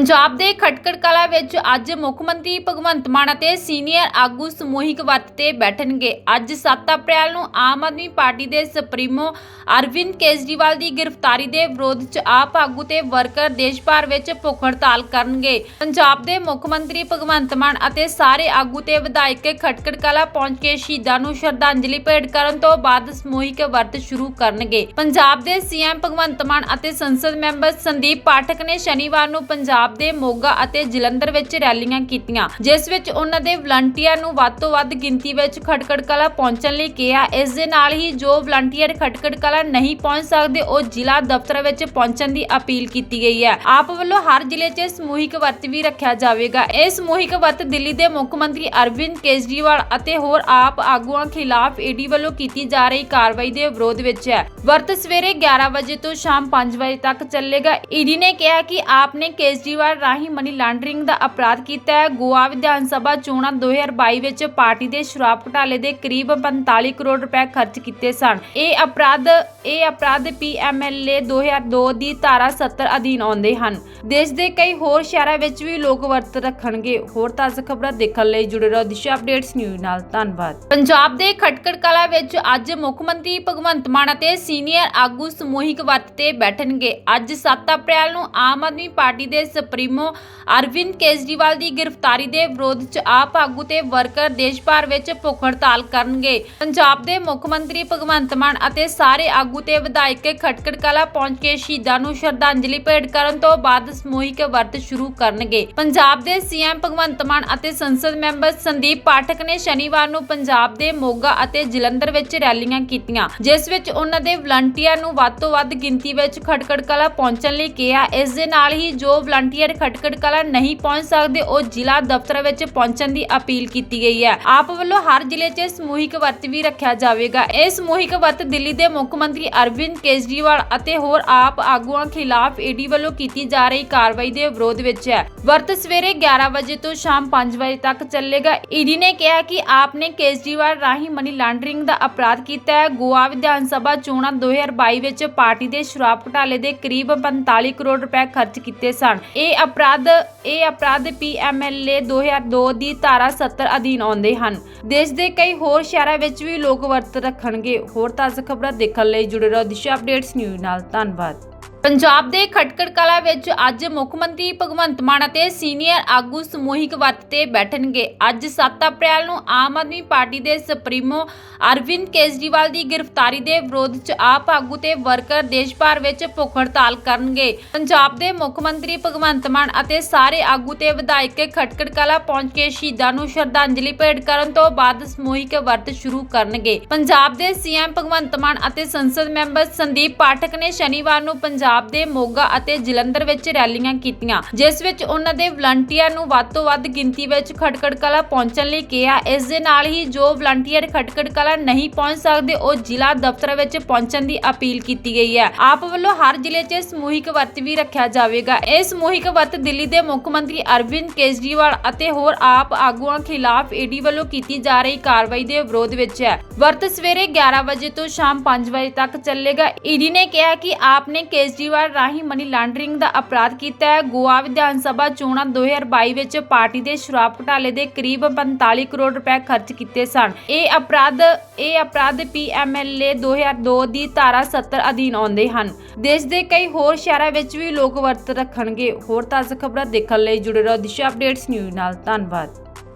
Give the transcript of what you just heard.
ਪੰਜਾਬ ਦੇ ਖਟਕੜ ਕਲਾ ਵਿੱਚ ਅੱਜ ਮੁੱਖ ਮੰਤਰੀ ਭਗਵੰਤ ਮਾਨ ਅਤੇ ਸੀਨੀਅਰ ਆਗੂ ਸਮੂਹਿਕ ਵਰਤ ਤੇ ਬੈਠਣਗੇ। ਅੱਜ 7 ਅਪ੍ਰੈਲ ਨੂੰ ਆਮ ਆਦਮੀ ਪਾਰਟੀ ਦੇ ਸੁਪਰੀਮੋ ਅਰਵਿੰਦ ਕੇਜਰੀਵਾਲ ਦੀ ਗ੍ਰਿਫਤਾਰੀ ਦੇ ਵਿਰੋਧ 'ਚ ਆਪ ਆਗੂ ਤੇ ਵਰਕਰ ਦੇਸ਼ ਭਰ ਵਿੱਚ ਭੁੱਖ ਹੜਤਾਲ ਕਰਨਗੇ। ਪੰਜਾਬ ਦੇ ਮੁੱਖ ਮੰਤਰੀ ਭਗਵੰਤ ਮਾਨ ਅਤੇ ਸਾਰੇ ਆਗੂ ਤੇ ਵਿਧਾਇਕ ਖਟਕੜ ਕਲਾ ਪਹੁੰਚ ਕੇ ਸ਼ਹੀਦਾਂ ਨੂੰ ਸ਼ਰਧਾਂਜਲੀ ਭੇਟ ਕਰਨ ਤੋਂ ਬਾਅਦ ਸਮੂਹਿਕ ਵਰਤ ਸ਼ੁਰੂ ਕਰਨਗੇ। ਪੰਜਾਬ ਦੇ ਸੀਐਮ ਭਗਵੰਤ ਮਾਨ ਅਤੇ ਸੰਸਦ ਮੈਂਬਰ ਸੰਦੀਪ ਪਾਠਕ ਨੇ ਸ਼ਨੀਵਾਰ ਨੂੰ ਪੰਜਾਬ ਦੇ ਮੋਗਾ ਅਤੇ ਜਲੰਧਰ ਵਿੱਚ ਰੈਲੀਆਂ ਕੀਤੀਆਂ, ਜਿਸ ਵਿੱਚ ਉਹਨਾਂ ਦੇ ਵਲੰਟੀਅਰ ਨੂੰ ਵੱਧ ਤੋਂ ਵੱਧ ਗਿਣਤੀ ਵਿੱਚ ਖਟਕੜ ਕਲਾ ਪਹੁੰਚਣ ਲਈ ਕਿਹਾ। ਇਸ ਦੇ ਨਾਲ ਹੀ ਜੋ ਵਲੰਟੀਅਰ ਖਟਕੜ ਕਲਾ ਨਹੀਂ ਪਹੁੰਚ ਸਕਦੇ, ਉਹ ਜ਼ਿਲ੍ਹਾ ਦਫ਼ਤਰ ਵਿੱਚ ਪਹੁੰਚਣ ਦੀ ਅਪੀਲ ਕੀਤੀ ਗਈ ਹੈ। ਆਪ ਵੱਲੋਂ ਹਰ ਜ਼ਿਲ੍ਹੇ 'ਚ ਸਮੂਹਿਕ ਵਰਤ ਵੀ ਰੱਖਿਆ ਜਾਵੇਗਾ। ਇਹ ਸਮੂਹਿਕ ਵਰਤ ਦਿੱਲੀ ਦੇ ਮੁੱਖ ਮੰਤਰੀ ਅਰਵਿੰਦ ਕੇਜਰੀਵਾਲ ਅਤੇ ਹੋਰ ਆਪ ਆਗੂਆਂ ਖਿਲਾਫ ਈਡੀ ਵੱਲੋਂ ਕੀਤੀ ਜਾ ਰਹੀ ਕਾਰਵਾਈ ਦੇ ਵਿਰੋਧ ਵਿੱਚ ਹੈ। ਵਰਤ ਸਵੇਰੇ 11 ਵਜੇ ਤੋਂ ਸ਼ਾਮ 5 ਵਜੇ ਤੱਕ ਚੱਲੇਗਾ। ਈਡੀ ਨੇ ਕਿਹਾ ਕਿ ਆਪ ਨੇ ਕੇਜਰੀਵਾਲ ਰਾਹੀਂ ਮਨੀ ਲਾਂਡਰਿੰਗ ਦਾ ਅਪਰਾਧ ਕੀਤਾ ਹੈ। ਗੋਆ ਵਿਧਾਨ ਸਭਾ ਚੋਣਾਂ 2022 ਵਿੱਚ ਪਾਰਟੀ ਦੇ ਸ਼ਰਾਬ ਘੁਟਾਲੇ ਦੇ ਕਰੀਬ 45 ਕਰੋੜ ਰੁਪਏ ਖਰਚ ਕੀਤੇ ਸਨ। ਇਹ ਅਪਰਾਧ ਇਹ ਅਪਰਾਧ ਪੀਐਮਐਲਏ 2002 ਦੀ ਧਾਰਾ 70 ਅਧੀਨ ਆਉਂਦੇ ਹਨ। ਦੇਸ਼ ਦੇ ਕਈ ਹੋਰ ਸ਼ਹਿਰਾਂ ਵਿੱਚ ਵੀ ਲੋਕ ਵਰਤ ਰੱਖਣਗੇ। ਹੋਰ ਤਾਜ਼ਾ ਖਬਰਾਂ ਦੇਖਣ ਲਈ ਜੁੜੇ ਰਹੋ ਦਿਸ਼ਾ ਅਪਡੇਟਸ ਨਿਊਜ਼ ਨਾਲ। ਧੰਨਵਾਦ। ਪੰਜਾਬ ਦੇ ਖਟਕੜ ਕਲਾ ਵਿੱਚ ਅੱਜ ਮੁੱਖ ਮੰਤਰੀ ਭਗਵੰਤ ਮਾਨ ਅਤੇ ਸੀਨੀਅਰ ਆਗੂ ਸਮੂਹਿਕ ਵਰਤ ਤੇ ਬੈਠਣਗੇ। ਅੱਜ 7 ਅਪ੍ਰੈਲ ਨੂੰ ਆਮ ਆਦਮੀ ਪਾਰਟੀ ਦੇ ਸੁਪਰੀਮੋ ਅਰਵਿੰਦ ਕੇਜਰੀਵਾਲ ਦੀ ਗ੍ਰਿਫਤਾਰੀ ਦੇ ਵਿਰੋਧ 'ਚ ਆਪ ਆਗੂ ਤੇ ਵਰਕਰ ਦੇਸ਼ ਭਰ ਵਿੱਚ ਭੁੱਖ ਹੜਤਾਲ ਕਰਨਗੇ। ਪੰਜਾਬ ਦੇ ਮੁੱਖ ਮੰਤਰੀ ਭਗਵੰਤ ਮਾਨ ਅਤੇ ਸਾਰੇ ਆਗੂ ਤੇ ਵਿਧਾਇਕ ਖਟਕੜ ਕਲਾ ਪਹੁੰਚ ਕੇ ਸ਼ਹੀਦਾਂ ਨੂੰ ਸ਼ਰਧਾਂਜਲੀ ਭੇਟ ਕਰਨ ਤੋਂ ਬਾਅਦ ਸਮੂਹਿਕ ਵਰਤ ਸ਼ੁਰੂ ਕਰਨਗੇ। ਪੰਜਾਬ ਦੇ ਸੀਐਮ ਭਗਵੰਤ ਮਾਨ ਅਤੇ ਸੰਸਦ ਮੈਂਬਰ ਸੰਦੀਪ ਪਾਠਕ ਨੇ ਸ਼ਨੀਵਾਰ ਨੂੰ ਪੰਜਾਬ ਦੇ ਮੋਗਾ ਅਤੇ ਜਲੰਧਰ ਵਿੱਚ ਰੈਲੀਆਂ ਕੀਤੀਆਂ, ਜਿਸ ਵਿੱਚ ਉਹਨਾਂ ਦੇ ਵਲੰਟੀਅਰ ਨੂੰ ਵੱਧ ਤੋਂ ਵੱਧ ਗਿਣਤੀ ਵਿੱਚ ਖਟਕੜ ਕਲਾ ਪਹੁੰਚਣ ਲਈ ਕਿਹਾ। ਇਸ ਦੇ ਨਾਲ ਹੀ ਜੋ ਵਲੰਟੀਅਰ ਖਟਕੜ ਕਲਾ ਨਹੀਂ ਪਹੁੰਚ ਸਕਦੇ, ਉਹ ਜ਼ਿਲ੍ਹਾ ਦਫ਼ਤਰ ਵਿੱਚ ਪਹੁੰਚਣ ਦੀ ਅਪੀਲ ਕੀਤੀ ਗਈ ਹੈ। ਆਪ ਵੱਲੋਂ ਹਰ ਜ਼ਿਲ੍ਹੇ 'ਚ ਸਮੂਹਿਕ ਵਰਤ ਵੀ ਰੱਖਿਆ ਜਾਵੇਗਾ। ਇਹ ਸਮੂਹਿਕ ਵਰਤ ਦਿੱਲੀ ਦੇ ਮੁੱਖ ਮੰਤਰੀ ਅਰਵਿੰਦ ਕੇਜਰੀਵਾਲ ਅਤੇ ਹੋਰ ਆਪ ਆਗੂਆਂ ਖਿਲਾਫ ਈਡੀ ਵੱਲੋਂ ਕੀਤੀ ਜਾ ਰਹੀ ਕਾਰਵਾਈ ਦੇ ਵਿਰੋਧ ਵਿੱਚ ਹੈ। ਵਰਤ ਸਵੇਰੇ 11 ਵਜੇ ਤੋਂ ਸ਼ਾਮ 5 ਵਜੇ ਤੱਕ ਚੱਲੇਗਾ। ਈਡੀ ਨੇ ਕਿਹਾ ਕਿ ਆਪ ਨੇ ਕੇਜਰੀਵਾਲ ਰਾਹੀਂ ਮਨੀ ਲਾਂਡਰਿੰਗ ਦਾ ਅਪਰਾਧ ਕੀਤਾ ਹੈ। ਗੋਆ ਵਿਧਾਨ ਸਭਾ ਚੋਣਾਂ 2022 ਵਿੱਚ ਪਾਰਟੀ ਦੇ ਸ਼ਰਾਬ ਘੁਟਾਲੇ ਦੇ ਕਰੀਬ 45 ਕਰੋੜ ਰੁਪਏ ਖਰਚ ਕੀਤੇ ਸਨ। ਇਹ ਅਪਰਾਧ ਇਹ ਅਪਰਾਧ ਪੀਐਮਐਲਏ 2002 ਦੀ ਧਾਰਾ 70 ਅਧੀਨ ਆਉਂਦੇ ਹਨ। ਦੇਸ਼ ਦੇ ਕਈ ਹੋਰ ਸ਼ਹਿਰਾਂ ਵਿੱਚ ਵੀ ਲੋਕ ਵਰਤ ਰੱਖਣਗੇ। ਹੋਰ ਤਾਜ਼ਾ ਖਬਰਾਂ ਦੇਖਣ ਲਈ ਜੁੜੇ ਰਹੋ ਦਿਸ਼ਾ ਅਪਡੇਟਸ ਨਿਊਜ਼ ਨਾਲ। ਧੰਨਵਾਦ। ਪੰਜਾਬ ਦੇ ਖਟਕੜ ਕਲਾ ਵਿੱਚ ਅੱਜ ਮੁੱਖ ਮੰਤਰੀ ਭਗਵੰਤ ਮਾਨ ਅਤੇ ਸੀਨੀਅਰ ਆਗੂ ਸਮੂਹਿਕ ਵਰਤ ਤੇ ਬੈਠਣਗੇ। ਅੱਜ 7 ਅਪ੍ਰੈਲ ਨੂੰ ਆਮ ਆਦਮੀ ਪਾਰਟੀ ਦੇ ਸੁਪਰੀਮੋ ਅਰਵਿੰਦ ਕੇਜਰੀਵਾਲ ਦੀ ਗ੍ਰਿਫਤਾਰੀ ਦੇ ਵਿਰੋਧ 'ਚ ਆਪ ਆਗੂ ਤੇ ਵਰਕਰ ਦੇਸ਼ ਭਰ ਵਿੱਚ ਭੁੱਖ ਹੜਤਾਲ ਕਰਨਗੇ। ਪੰਜਾਬ ਦੇ ਮੁੱਖ ਮੰਤਰੀ ਭਗਵੰਤ ਮਾਨ ਅਤੇ ਸਾਰੇ ਆਗੂ ਤੇ ਵਿਧਾਇਕ ਖਟਕੜ ਕਲਾ ਪਹੁੰਚ ਕੇ ਸ਼ਹੀਦਾਂ ਨੂੰ ਸ਼ਰਧਾਂਜਲੀ ਭੇਟ ਕਰਨ ਤੋਂ ਬਾਅਦ ਸਮੂਹਿਕ ਵਰਤ ਸ਼ੁਰੂ ਕਰਨਗੇ। ਪੰਜਾਬ ਦੇ ਸੀਐਮ ਭਗਵੰਤ ਮਾਨ ਅਤੇ ਸੰਸਦ ਮੈਂਬਰ ਸੰਦੀਪ ਪਾਠਕ ਨੇ ਸ਼ਨੀਵਾਰ ਨੂੰ ਪੰਜਾਬ ਦੇ ਮੋਗਾ ਅਤੇ ਜਲੰਧਰ ਵਿੱਚ ਰੈਲੀਆਂ ਕੀਤੀਆਂ, ਜਿਸ ਵਿੱਚ ਉਹਨਾਂ ਦੇ ਵਲੰਟੀਅਰ ਨੂੰ ਵੱਧ ਤੋਂ ਵੱਧ ਗਿਣਤੀ ਵਿੱਚ ਖਟਕੜ ਕਲਾ ਪਹੁੰਚਣ ਲਈ ਕਿਹਾ। ਇਸ ਦੇ ਨਾਲ ਹੀ ਜੋ ਵਲੰਟੀਅਰ ਖਟਕੜ ਕਲਾ ਨਹੀਂ ਪਹੁੰਚ ਸਕਦੇ, ਉਹ ਜ਼ਿਲ੍ਹਾ ਦਫ਼ਤਰ ਵਿੱਚ ਪਹੁੰਚਣ ਦੀ ਅਪੀਲ ਕੀਤੀ ਗਈ ਹੈ। ਆਪ ਵੱਲੋਂ ਹਰ ਜ਼ਿਲ੍ਹੇ 'ਚ ਸਮੂਹਿਕ ਵਰਤ ਵੀ ਰੱਖਿਆ ਜਾਵੇਗਾ। ਇਹ ਸਮੂਹਿਕ ਵਰਤ ਦਿੱਲੀ ਦੇ ਮੁੱਖ ਮੰਤਰੀ ਅਰਵਿੰਦ ਕੇਜਰੀਵਾਲ ਅਤੇ ਹੋਰ ਆਪ ਆਗੂਆਂ ਖਿਲਾਫ ਈਡੀ ਵੱਲੋਂ ਕੀਤੀ ਜਾ ਰਹੀ ਕਾਰਵਾਈ ਦੇ ਵਿਰੋਧ ਵਿੱਚ ਹੈ। ਵਰਤ ਸਵੇਰੇ 11 ਵਜੇ ਤੋਂ ਸ਼ਾਮ 5 ਵਜੇ ਤੱਕ ਚੱਲੇਗਾ। ਈਡੀ ਨੇ ਕਿਹਾ ਕਿ ਆਪ ਨੇ ਕੇਜਰੀਵਾਲ ਰਾਹੀਂ ਮਨੀ ਲਾਂਡਰਿੰਗ ਦਾ ਅਪਰਾਧ ਕੀਤਾ ਹੈ। ਗੋਆ ਵਿਧਾਨ ਸਭਾ ਚੋਣਾਂ 2022 ਵਿੱਚ ਪਾਰਟੀ ਦੇ ਸ਼ਰਾਬ ਘੁਟਾਲੇ ਦੇ ਕਰੀਬ 45 ਕਰੋੜ ਰੁਪਏ ਖਰਚ ਕੀਤੇ ਸਨ। ਇਹ ਅਪਰਾਧ ਇਹ ਅਪਰਾਧ ਪੀਐਮਐਲਏ 2002 ਦੀ ਧਾਰਾ 70 ਅਧੀਨ ਆਉਂਦੇ ਹਨ। ਦੇਸ਼ ਦੇ ਕਈ ਹੋਰ ਸ਼ਹਿਰਾਂ ਵਿੱਚ ਵੀ ਲੋਕ ਵਰਤ ਰੱਖਣਗੇ। ਹੋਰ ਤਾਜ਼ਾ ਖਬਰਾਂ ਦੇਖਣ ਲਈ ਜੁੜੇ ਰਹੋ ਦਿਸ਼ਾ ਅਪਡੇਟਸ ਨਿਊਜ਼ ਨਾਲ। ਧੰਨਵਾਦ।